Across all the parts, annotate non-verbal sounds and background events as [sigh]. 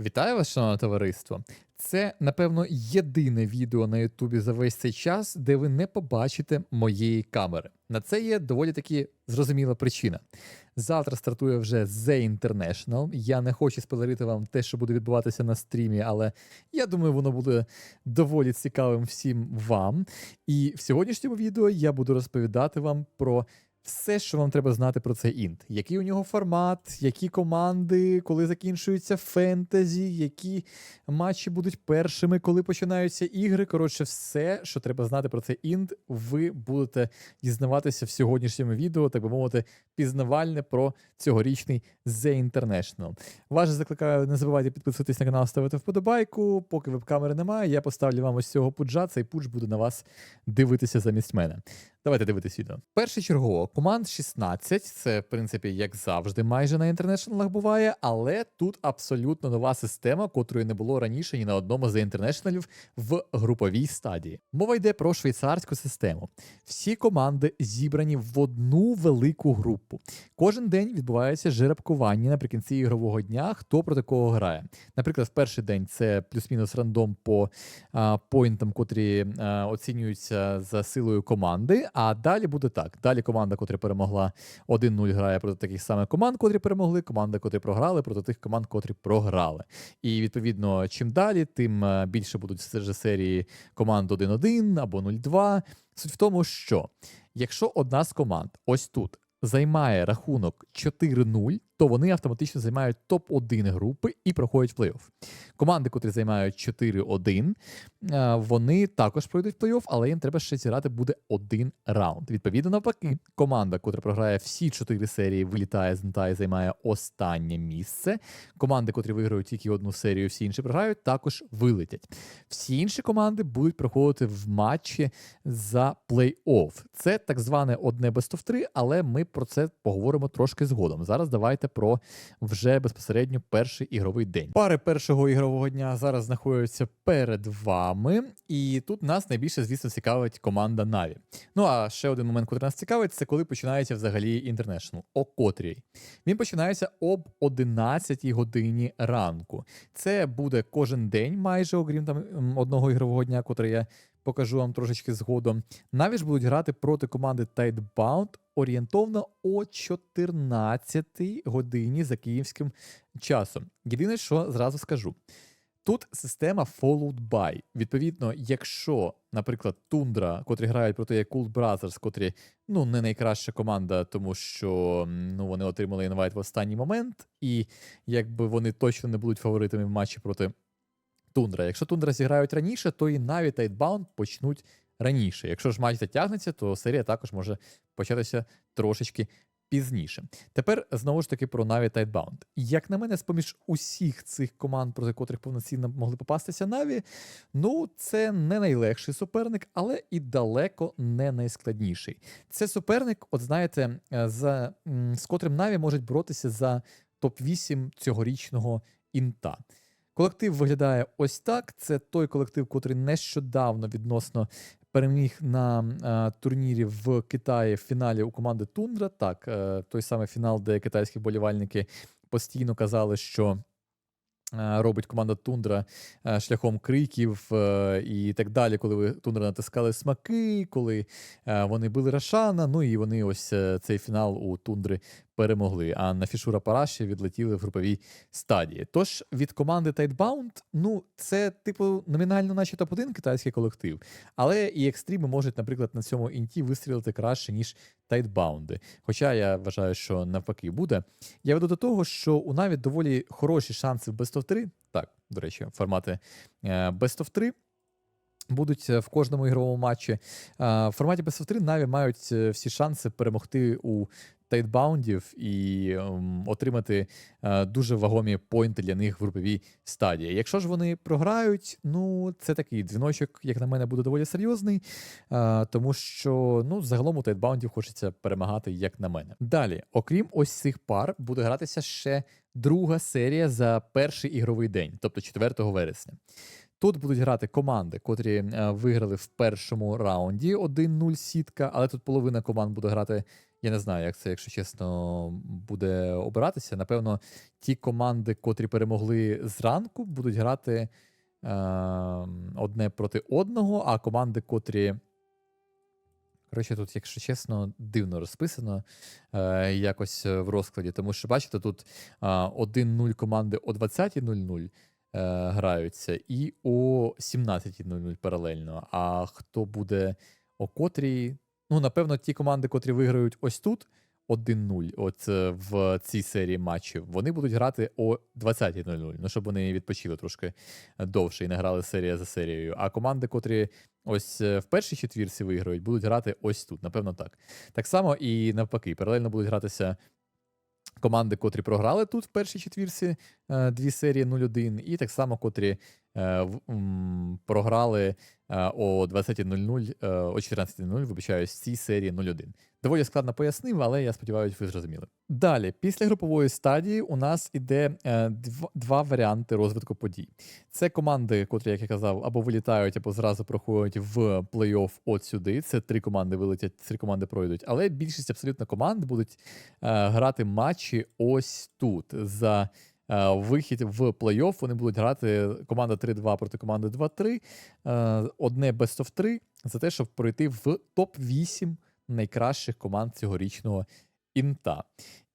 Вітаю вас, шановне товариство. Це, напевно, єдине відео на Ютубі за весь цей час, де ви не побачите моєї камери. На це є доволі таки зрозуміла причина. Завтра стартує вже The International. Я не хочу спойлерити вам те, що буде відбуватися на стрімі, але я думаю, воно буде доволі цікавим всім вам. І в сьогоднішньому відео я буду розповідати вам про все, що вам треба знати про цей інт. Який у нього формат, які команди, коли закінчується фентезі, які матчі будуть першими, коли починаються ігри. Коротше, все, що треба знати про цей інт, ви будете дізнаватися в сьогоднішньому відео, так би мовити, пізнавальне про цьогорічний The International. Вас закликаю, не забувайте підписуватись на канал, ставити вподобайку. Поки веб-камери немає, я поставлю вам ось цього пуджа. Цей пудж буде на вас дивитися замість мене. Давайте дивитись відео. Перший чергово команд 16. Це, в принципі, як завжди, майже на інтернешналах буває, але тут абсолютно нова система, котрої не було раніше ні на одному з інтернешналів в груповій стадії. Мова йде про швейцарську систему. Всі команди зібрані в одну велику групу. Кожен день відбувається жеребкування наприкінці ігрового дня, хто проти кого грає. Наприклад, в перший день це плюс-мінус рандом по а, поінтам, котрі а, оцінюються за силою команди. А далі буде так: далі команда, котра перемогла 1-0, грає проти таких самих команд, котрі перемогли. Команда, котрі програли, проти тих команд, котрі програли. І відповідно, чим далі, тим більше будуть серії команд 1-1 або 0-2. Суть в тому, що якщо одна з команд ось тут займає рахунок 4-0, то вони автоматично займають топ-1 групи і проходять плей-офф. Команди, котрі займають 4-1, е, вони також пройдуть в плей-офф, але їм треба ще зіграти буде один раунд. Відповідно, навпаки, команда, котра програє всі чотири серії, вилітає з НТА і займає останнє місце. Команди, котрі виграють тільки одну серію, всі інші програють, також вилетять. Всі інші команди будуть проходити в матчі за плей-офф. Це так зване одне of 3, але ми про це поговоримо трошки згодом. Зараз давайте про вже безпосередньо перший ігровий день. Пари першого ігрового дня зараз знаходяться перед вами, і тут нас найбільше, звісно, цікавить команда Наві. Ну а ще один момент, який нас цікавить, це коли починається взагалі інтернешнл. О котрій. Він починається об 11 годині ранку. Це буде кожен день, майже, окрім там одного ігрового дня, котрий я покажу вам трошечки згодом. Наві ж будуть грати проти команди Tidebound орієнтовно о 14 годині за київським часом. Єдине, що зразу скажу. Тут система followed by. Відповідно, якщо, наприклад, Тундра, котрі грають проти Cool Brothers, котрі ну не найкраща команда, тому що ну вони отримали інвайт в останній момент, і якби вони точно не будуть фаворитами в матчі проти Тундра. Якщо Тундра зіграють раніше, то і навіть Тайтбаунд почнуть раніше. Якщо ж матч затягнеться, то серія також може початися трошечки пізніше. Тепер знову ж таки про Na'Vi Tidebound. Як на мене, з-поміж усіх цих команд, проти котрих повноцінно могли попастися Na'Vi, ну це не найлегший суперник, але і далеко не найскладніший. Це суперник, от знаєте, за, з котрим Na'Vi можуть боротися за топ-8 цьогорічного інта. Колектив виглядає ось так. Це той колектив, котрий нещодавно відносно переміг на е, турнірі в Китаї в фіналі у команди Тундра. Так, е, той самий фінал, де китайські болівальники постійно казали, що. е, Робить команда Тундра шляхом криків і так далі, коли Тундра натискали смаки, коли вони били Рашана. Ну і вони ось цей фінал у Тундри перемогли. А на Фішура Параші відлетіли в груповій стадії. Тож від команди Tidebound, ну це типу номінально, наче топ-1 китайський колектив, але і екстріми можуть, наприклад, на цьому інті вистрілити краще, ніж Tidebound. Хоча я вважаю, що навпаки буде. Я веду до того, що у навіть доволі хороші шанси в Best of 3. Так, до речі, формати е, Best of 3 будуть е, в кожному ігровому матчі. В форматі of 3 Наві мають е, всі шанси перемогти у тайтбаундів і ем, отримати е, дуже вагомі поінти для них в груповій стадії. Якщо ж вони програють, ну це такий дзвіночок, як на мене, буде доволі серйозний, тому що ну загалом у тайтбаундів хочеться перемагати, як на мене. Далі, окрім ось цих пар, буде гратися ще друга серія за перший ігровий день, тобто 4 вересня. Тут будуть грати команди, котрі е, виграли в першому раунді 1-0 сітка, але тут половина команд буде грати Я не знаю, як це, якщо чесно, буде обиратися. Напевно, ті команди, котрі перемогли зранку, будуть грати е, одне проти одного, а команди, котрі. Коротше, тут, якщо чесно, дивно розписано е, якось в розкладі. Тому що, бачите, тут е, 1-0 команди о 20.00 е, граються, і о 17.00 паралельно. А хто буде о котрій? Ну, напевно, ті команди, котрі виграють ось тут 1-0, от е, в цій серії матчів, вони будуть грати о 20.00. Ну, щоб вони відпочили трошки довше і не грали серія за серією. А команди, котрі ось е, в першій четвірці виграють, будуть грати ось тут. Напевно, так. Так само і навпаки, паралельно будуть гратися. Команди, котрі програли тут в першій четвірці е, дві серії 0-1, і так само, котрі е, в- програли е, о 20.00, е, о 14.00, вибачаюсь, цій серії 0-1. Доволі складно пояснив, але я сподіваюся, ви зрозуміли. Далі, після групової стадії, у нас іде е, дв- два варіанти розвитку подій. Це команди, котрі, як я казав, або вилітають, або зразу проходять в плей-офф от сюди. Це три команди вилетять, три команди пройдуть. Але більшість абсолютно команд будуть е, грати матчі ось тут. За е, вихід в плей-офф вони будуть грати команда 3-2 проти команди 2-3. Е, одне best of 3 за те, щоб пройти в топ-8 найкращих команд цьогорічного інта.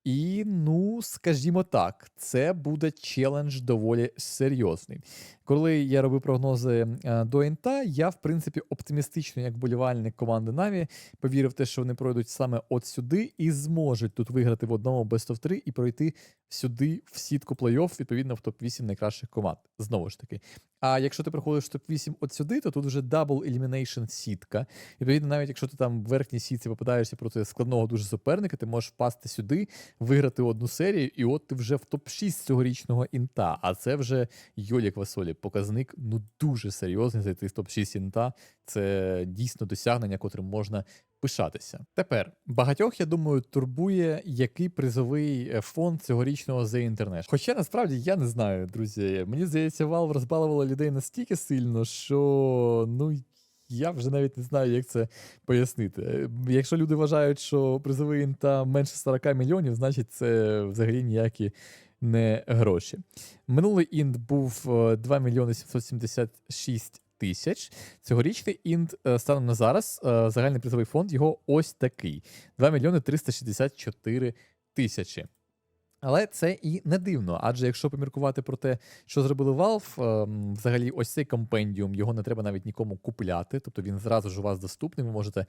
І, ну, скажімо так, це буде челендж доволі серйозний. Коли я робив прогнози е, до інта, я, в принципі, оптимістично, як болівальник команди Наві, повірив те, що вони пройдуть саме от сюди і зможуть тут виграти в одному Best of 3 і пройти сюди в сітку плей-офф, відповідно, в топ-8 найкращих команд. Знову ж таки. А якщо ти проходиш в топ-8 от сюди, то тут вже Double Elimination сітка. Відповідно, навіть якщо ти там в верхній сітці попадаєшся проти складного дуже суперника, ти можеш впасти сюди, виграти одну серію, і от ти вже в топ-6 цьогорічного інта. А це вже Йолі Квасолі. Показник ну дуже серйозний зайти в топ-6 інта. Це дійсно досягнення, котрим можна пишатися. Тепер багатьох, я думаю, турбує, який призовий е, фонд цьогорічного The International. Хоча насправді я не знаю, друзі. Мені здається, Valve розбалувала людей настільки сильно, що ну. Я вже навіть не знаю, як це пояснити. Е, Якщо люди вважають, що призовий інта менше 40 мільйонів, значить це взагалі ніякі не гроші. Минулий інт був е, 2 мільйони 776 тисяч. Цьогорічний інт е, станом на зараз, е, загальний призовий фонд його ось такий: 2 мільйони 364 тисячі. Але це і не дивно, адже якщо поміркувати про те, що зробили Valve, ем, взагалі ось цей компендіум, його не треба навіть нікому купляти, тобто він зразу ж у вас доступний. Ви можете е,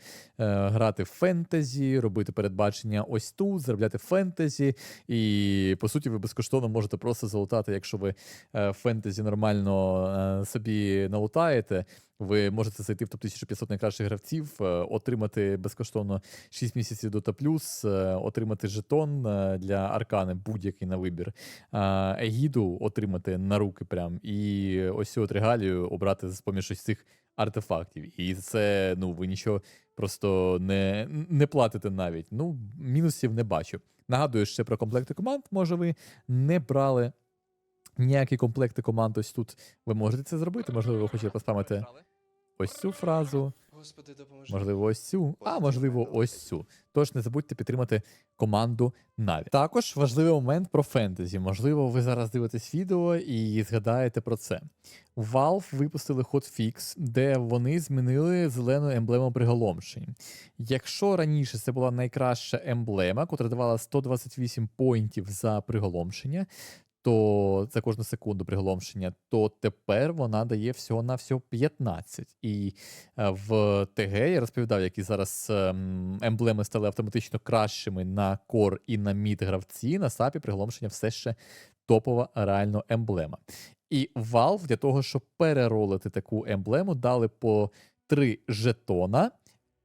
грати в фентезі, робити передбачення ось тут, заробляти фентезі, і по суті ви безкоштовно можете просто залутати, якщо ви е, фентезі нормально е, собі налутаєте. Ви можете зайти в топ 1500 найкращих гравців, е, отримати безкоштовно 6 місяців Dota+, Plus, е, отримати жетон е, для аркани, будь-який на вибір, егіду отримати на руки прям, і ось цю от регалію обрати з поміж ось цих артефактів. І це, ну, ви нічого просто не, не платите навіть. Ну, мінусів не бачу. Нагадую ще про комплекти команд, може ви не брали ніякі комплекти команд ось тут. Ви можете це зробити, можливо, ви хочете поспамити ось цю фразу, Господи, допоможи. можливо, ось цю, а можливо, ось цю. Тож не забудьте підтримати команду Наві. Також важливий момент про фентезі. Можливо, ви зараз дивитесь відео і згадаєте про це. Valve випустили хотфікс, де вони змінили зелену емблему приголомшень. Якщо раніше це була найкраща емблема, котра давала 128 поінтів за приголомшення, то за кожну секунду приголомшення, то тепер вона дає всього на всього 15. І е, в ТГ я розповідав, які зараз ем, емблеми стали автоматично кращими на кор і на мід гравці. На сапі приголомшення все ще топова реально емблема. І Valve для того, щоб переролити таку емблему, дали по 3 жетона.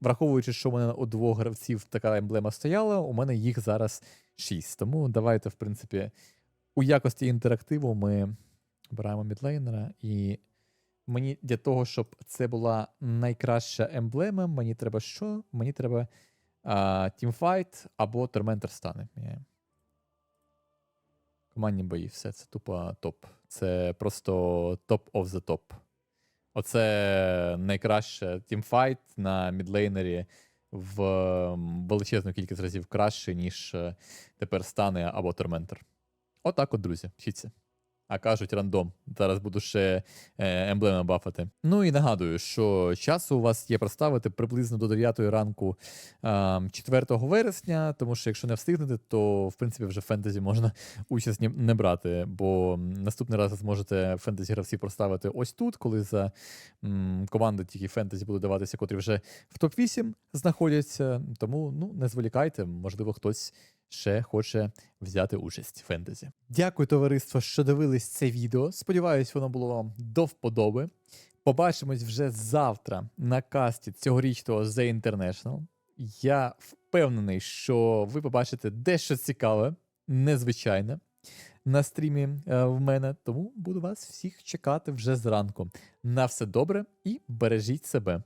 Враховуючи, що у мене у двох гравців така емблема стояла, у мене їх зараз 6. Тому давайте, в принципі, у якості інтерактиву ми обираємо мідлейнера, і мені для того, щоб це була найкраща емблема, мені треба що? Мені треба а, Teamfight або стани. міняємо. Командні бої, все, це тупо топ. Це просто топ of the top. Оце найкраще тімфайт на мідлейнері в величезну кількість разів краще, ніж е, тепер стане або Торментер. Отак от, друзі, вчіться. А кажуть рандом. Зараз буду ще е, емблеми бафати. Ну і нагадую, що часу у вас є проставити приблизно до 9 ранку е, 4 вересня, тому що якщо не встигнете, то в принципі вже фентезі можна [laughs] участь не брати, бо наступний раз ви зможете фентезі гравців проставити ось тут, коли за команди тільки фентезі будуть даватися, котрі вже в топ-8 знаходяться. Тому ну, не зволікайте, можливо, хтось ще хоче взяти участь в фентезі. Дякую, товариство, що дивились це відео. Сподіваюсь, воно було вам до вподоби. Побачимось вже завтра на касті цьогорічного The International. Я впевнений, що ви побачите дещо цікаве, незвичайне на стрімі е, в мене. Тому буду вас всіх чекати вже зранку. На все добре і бережіть себе.